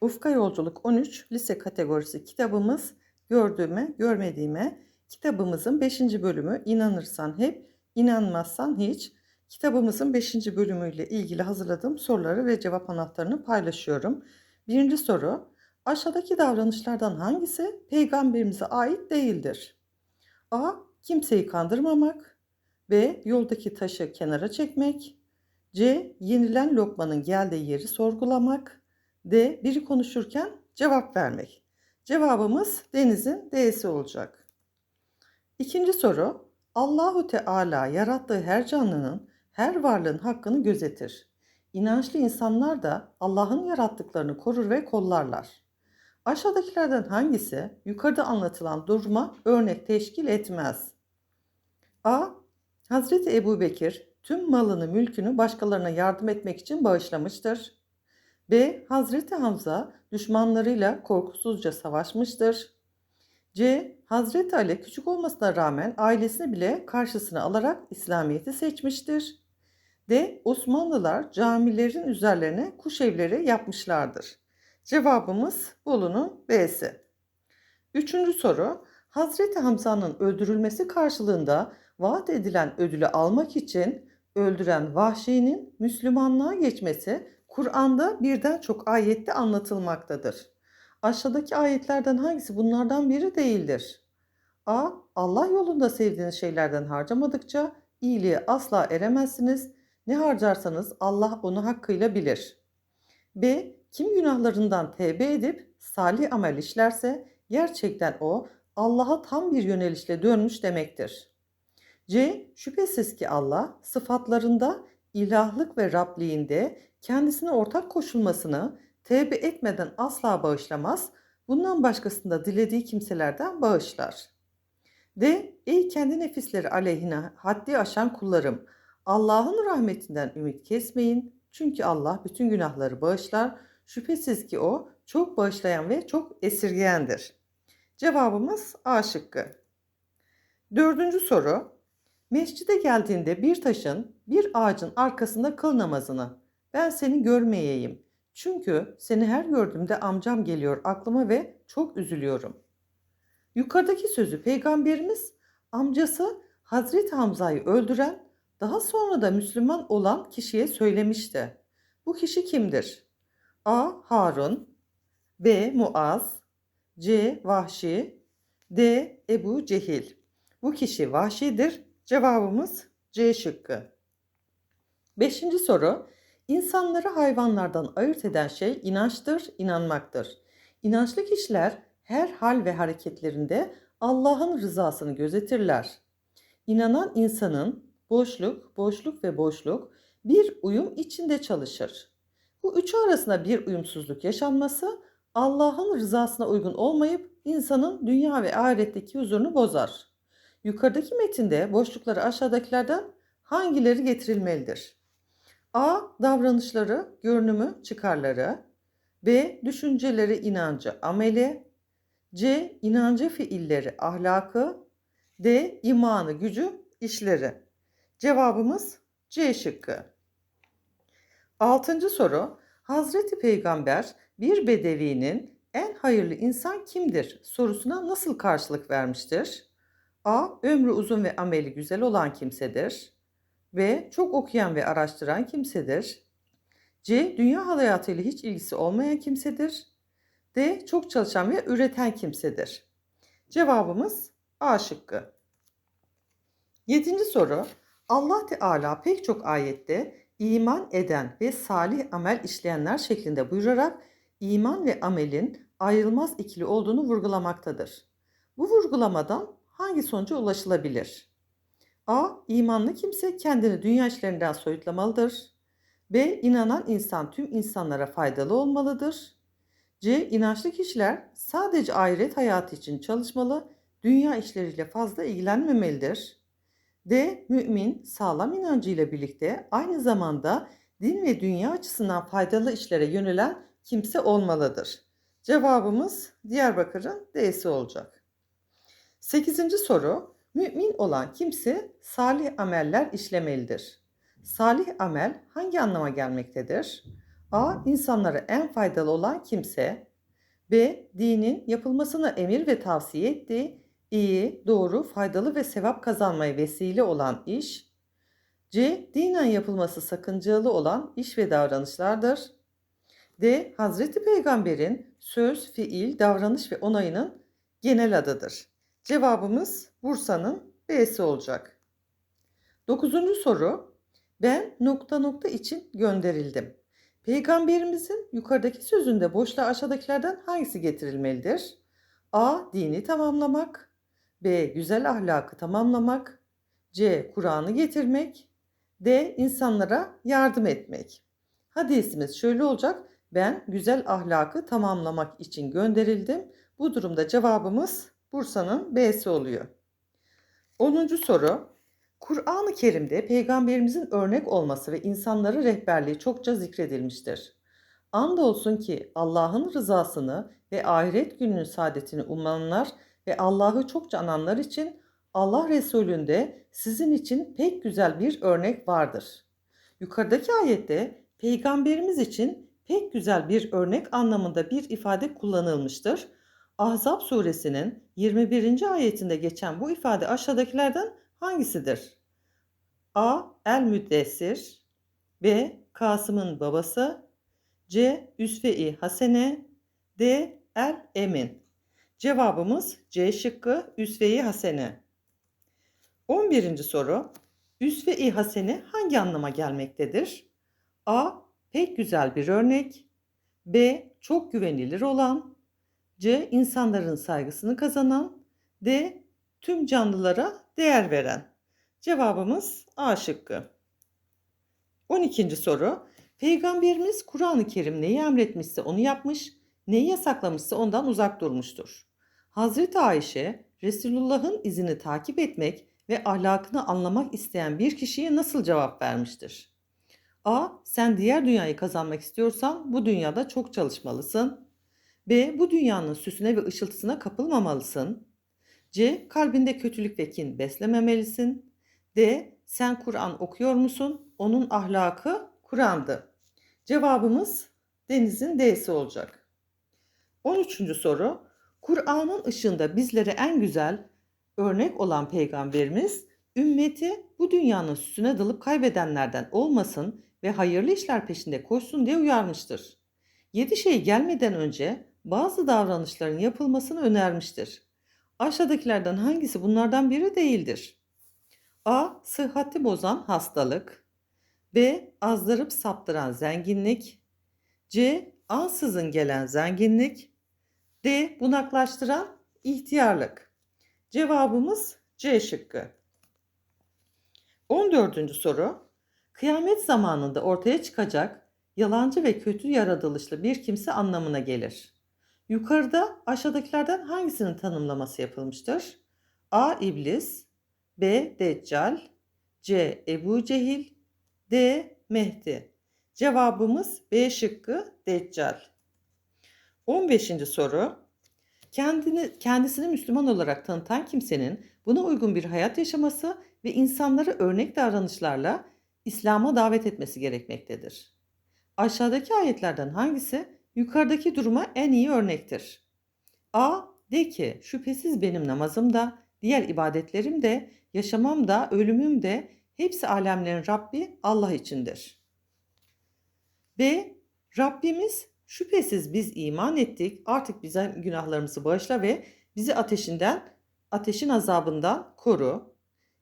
Ufka Yolculuk 13 lise kategorisi kitabımız gördüğüme, görmediğime kitabımızın 5. bölümü inanırsan hep, inanmazsan hiç. Kitabımızın 5. bölümüyle ilgili hazırladığım soruları ve cevap anahtarını paylaşıyorum. Birinci soru, aşağıdaki davranışlardan hangisi peygamberimize ait değildir? A. Kimseyi kandırmamak. B. Yoldaki taşı kenara çekmek. C. Yenilen lokmanın geldiği yeri sorgulamak. D. Biri konuşurken cevap vermek. Cevabımız denizin D'si olacak. İkinci soru. Allahu Teala yarattığı her canlının, her varlığın hakkını gözetir. İnançlı insanlar da Allah'ın yarattıklarını korur ve kollarlar. Aşağıdakilerden hangisi yukarıda anlatılan duruma örnek teşkil etmez? A. Hazreti Ebu Bekir tüm malını mülkünü başkalarına yardım etmek için bağışlamıştır. B. Hazreti Hamza düşmanlarıyla korkusuzca savaşmıştır. C. Hazreti Ali küçük olmasına rağmen ailesini bile karşısına alarak İslamiyet'i seçmiştir. D. Osmanlılar camilerin üzerlerine kuş evleri yapmışlardır. Cevabımız Bolu'nun B'si. Üçüncü soru. Hazreti Hamza'nın öldürülmesi karşılığında vaat edilen ödülü almak için öldüren Vahşi'nin Müslümanlığa geçmesi Kur'an'da birden çok ayette anlatılmaktadır. Aşağıdaki ayetlerden hangisi bunlardan biri değildir? A. Allah yolunda sevdiğiniz şeylerden harcamadıkça iyiliğe asla eremezsiniz. Ne harcarsanız Allah onu hakkıyla bilir. B. Kim günahlarından tevbe edip salih amel işlerse gerçekten o Allah'a tam bir yönelişle dönmüş demektir. C. Şüphesiz ki Allah sıfatlarında, ilahlık ve Rabliğinde kendisine ortak koşulmasını tevbe etmeden asla bağışlamaz, bundan başkasını da dilediği kimselerden bağışlar. D. Ey kendi nefisleri aleyhine haddi aşan kullarım, Allah'ın rahmetinden ümit kesmeyin. Çünkü Allah bütün günahları bağışlar. Şüphesiz ki o çok bağışlayan ve çok esirgeyendir. Cevabımız A şıkkı. Dördüncü soru. Mescide geldiğinde bir taşın bir ağacın arkasında kıl namazını. Ben seni görmeyeyim. Çünkü seni her gördüğümde amcam geliyor aklıma ve çok üzülüyorum. Yukarıdaki sözü peygamberimiz amcası Hazreti Hamza'yı öldüren daha sonra da Müslüman olan kişiye söylemişti. Bu kişi kimdir? A. Harun B. Muaz C. Vahşi D. Ebu Cehil Bu kişi Vahşi'dir. Cevabımız C şıkkı. Beşinci soru. İnsanları hayvanlardan ayırt eden şey inançtır, inanmaktır. İnançlı kişiler her hal ve hareketlerinde Allah'ın rızasını gözetirler. İnanan insanın boşluk, boşluk ve boşluk bir uyum içinde çalışır. Bu üçü arasında bir uyumsuzluk yaşanması Allah'ın rızasına uygun olmayıp insanın dünya ve ahiretteki huzurunu bozar. Yukarıdaki metinde boşlukları aşağıdakilerden hangileri getirilmelidir? A. Davranışları, görünümü, çıkarları. B. Düşünceleri, inancı, ameli. C. inancı, fiilleri, ahlakı. D. imanı, gücü, işleri. Cevabımız C şıkkı. Altıncı soru. Hazreti Peygamber bir bedevinin en hayırlı insan kimdir sorusuna nasıl karşılık vermiştir? A. Ömrü uzun ve ameli güzel olan kimsedir. B. Çok okuyan ve araştıran kimsedir. C. Dünya hayatıyla hiç ilgisi olmayan kimsedir. D. Çok çalışan ve üreten kimsedir. Cevabımız A şıkkı. Yedinci soru. Allah Teala pek çok ayette iman eden ve salih amel işleyenler şeklinde buyurarak iman ve amelin ayrılmaz ikili olduğunu vurgulamaktadır. Bu vurgulamadan hangi sonuca ulaşılabilir? A. İmanlı kimse kendini dünya işlerinden soyutlamalıdır. B. İnanan insan tüm insanlara faydalı olmalıdır. C. İnançlı kişiler sadece ahiret hayatı için çalışmalı, dünya işleriyle fazla ilgilenmemelidir. D. Mümin sağlam inancıyla birlikte aynı zamanda din ve dünya açısından faydalı işlere yönelen kimse olmalıdır. Cevabımız Diyarbakır'ın D'si olacak. Sekizinci soru. Mümin olan kimse salih ameller işlemelidir. Salih amel hangi anlama gelmektedir? A. İnsanlara en faydalı olan kimse. B. Dinin yapılmasını emir ve tavsiye ettiği iyi, doğru, faydalı ve sevap kazanmaya vesile olan iş. C. Dinen yapılması sakıncalı olan iş ve davranışlardır. D. Hazreti Peygamber'in söz, fiil, davranış ve onayının genel adıdır. Cevabımız Bursa'nın B'si olacak. Dokuzuncu soru. Ben nokta nokta için gönderildim. Peygamberimizin yukarıdaki sözünde boşluğa aşağıdakilerden hangisi getirilmelidir? A. Dini tamamlamak. B. Güzel ahlakı tamamlamak. C. Kur'an'ı getirmek. D. insanlara yardım etmek. Hadisimiz şöyle olacak. Ben güzel ahlakı tamamlamak için gönderildim. Bu durumda cevabımız Bursa'nın B'si oluyor. 10. soru. Kur'an-ı Kerim'de peygamberimizin örnek olması ve insanlara rehberliği çokça zikredilmiştir. Andolsun ki Allah'ın rızasını ve ahiret gününün saadetini umanlar ve Allah'ı çokça ananlar için Allah Resulü'nde sizin için pek güzel bir örnek vardır. Yukarıdaki ayette peygamberimiz için pek güzel bir örnek anlamında bir ifade kullanılmıştır. Ahzab suresinin 21. ayetinde geçen bu ifade aşağıdakilerden hangisidir? A. El Müddessir B. Kasım'ın babası C. Üsve-i Hasene D. El Emin Cevabımız C şıkkı Üsve-i Hasene. 11. soru. Üsve-i Hasene hangi anlama gelmektedir? A. Pek güzel bir örnek. B. Çok güvenilir olan. C. insanların saygısını kazanan. D. Tüm canlılara değer veren. Cevabımız A şıkkı. 12. soru. Peygamberimiz Kur'an-ı Kerim neyi emretmişse onu yapmış, neyi yasaklamışsa ondan uzak durmuştur. Hazreti Ayşe, Resulullah'ın izini takip etmek ve ahlakını anlamak isteyen bir kişiye nasıl cevap vermiştir? A. Sen diğer dünyayı kazanmak istiyorsan bu dünyada çok çalışmalısın. B. Bu dünyanın süsüne ve ışıltısına kapılmamalısın. C. Kalbinde kötülük ve kin beslememelisin. D. Sen Kur'an okuyor musun? Onun ahlakı Kur'an'dı. Cevabımız Deniz'in D'si olacak. 13. soru. Kur'an'ın ışığında bizlere en güzel örnek olan peygamberimiz ümmeti bu dünyanın süsüne dalıp kaybedenlerden olmasın ve hayırlı işler peşinde koşsun diye uyarmıştır. Yedi şey gelmeden önce bazı davranışların yapılmasını önermiştir. Aşağıdakilerden hangisi bunlardan biri değildir? A. Sıhhati bozan hastalık. B. Azdırıp saptıran zenginlik. C. Ansızın gelen zenginlik. D. Bunaklaştıran ihtiyarlık. Cevabımız C şıkkı. 14. soru. Kıyamet zamanında ortaya çıkacak yalancı ve kötü yaratılışlı bir kimse anlamına gelir. Yukarıda aşağıdakilerden hangisinin tanımlaması yapılmıştır? A. İblis B. Deccal C. Ebu Cehil D. Mehdi Cevabımız B şıkkı Deccal. 15. soru. Kendini, kendisini Müslüman olarak tanıtan kimsenin buna uygun bir hayat yaşaması ve insanları örnek davranışlarla İslam'a davet etmesi gerekmektedir. Aşağıdaki ayetlerden hangisi yukarıdaki duruma en iyi örnektir? A. De ki şüphesiz benim namazım da, diğer ibadetlerim de, yaşamam da, ölümüm de hepsi alemlerin Rabbi Allah içindir. B. Rabbimiz şüphesiz biz iman ettik artık bize günahlarımızı bağışla ve bizi ateşinden, ateşin azabından koru.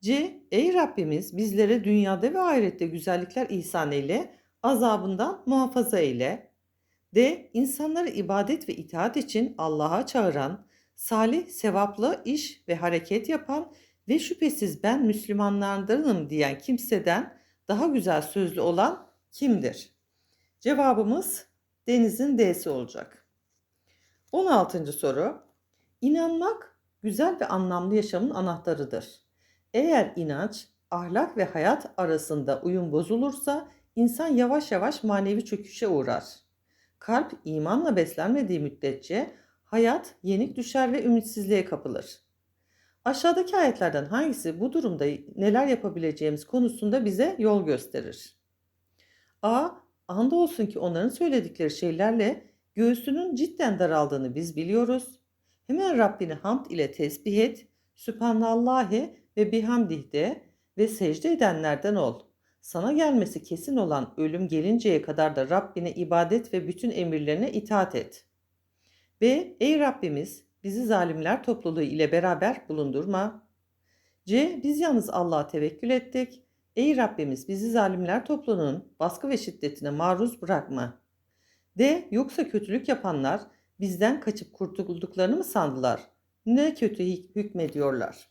C. Ey Rabbimiz bizlere dünyada ve ahirette güzellikler ihsan eyle, azabından muhafaza eyle. D. İnsanları ibadet ve itaat için Allah'a çağıran, salih, sevaplı iş ve hareket yapan ve şüphesiz ben Müslümanlardanım diyen kimseden daha güzel sözlü olan kimdir? Cevabımız Deniz'in D'si olacak. 16. soru. İnanmak güzel ve anlamlı yaşamın anahtarıdır. Eğer inanç, ahlak ve hayat arasında uyum bozulursa insan yavaş yavaş manevi çöküşe uğrar. Kalp imanla beslenmediği müddetçe hayat yenik düşer ve ümitsizliğe kapılır. Aşağıdaki ayetlerden hangisi bu durumda neler yapabileceğimiz konusunda bize yol gösterir? A. Anda olsun ki onların söyledikleri şeylerle göğsünün cidden daraldığını biz biliyoruz. Hemen Rabbini hamd ile tesbih et, Sübhanallahi ve bihamdih de ve secde edenlerden ol. Sana gelmesi kesin olan ölüm gelinceye kadar da Rabbine ibadet ve bütün emirlerine itaat et. Ve ey Rabbimiz bizi zalimler topluluğu ile beraber bulundurma. C. Biz yalnız Allah'a tevekkül ettik. Ey Rabbimiz bizi zalimler topluluğunun baskı ve şiddetine maruz bırakma. D. Yoksa kötülük yapanlar bizden kaçıp kurtulduklarını mı sandılar? Ne kötü hük- hükmediyorlar.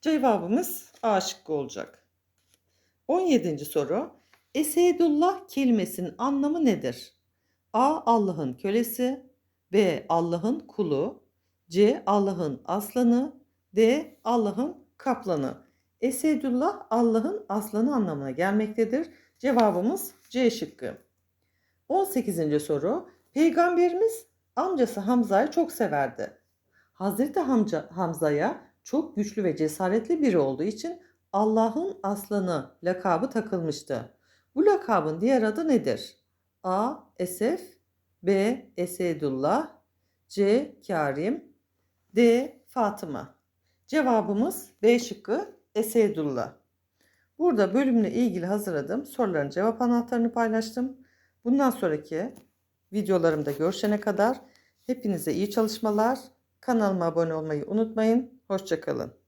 Cevabımız A şıkkı olacak. 17. soru. Esedullah kelimesinin anlamı nedir? A. Allah'ın kölesi B. Allah'ın kulu C. Allah'ın aslanı D. Allah'ın kaplanı. Esedullah Allah'ın aslanı anlamına gelmektedir. Cevabımız C şıkkı. 18. soru. Peygamberimiz amcası Hamza'yı çok severdi. Hazreti Hamza, Hamza'ya çok güçlü ve cesaretli biri olduğu için Allah'ın aslanı lakabı takılmıştı. Bu lakabın diğer adı nedir? A. Esef B. Esedullah C. Karim D. Fatıma Cevabımız B şıkkı Esedullah. Burada bölümle ilgili hazırladığım soruların cevap anahtarını paylaştım. Bundan sonraki videolarımda görüşene kadar hepinize iyi çalışmalar. Kanalıma abone olmayı unutmayın. Hoşçakalın.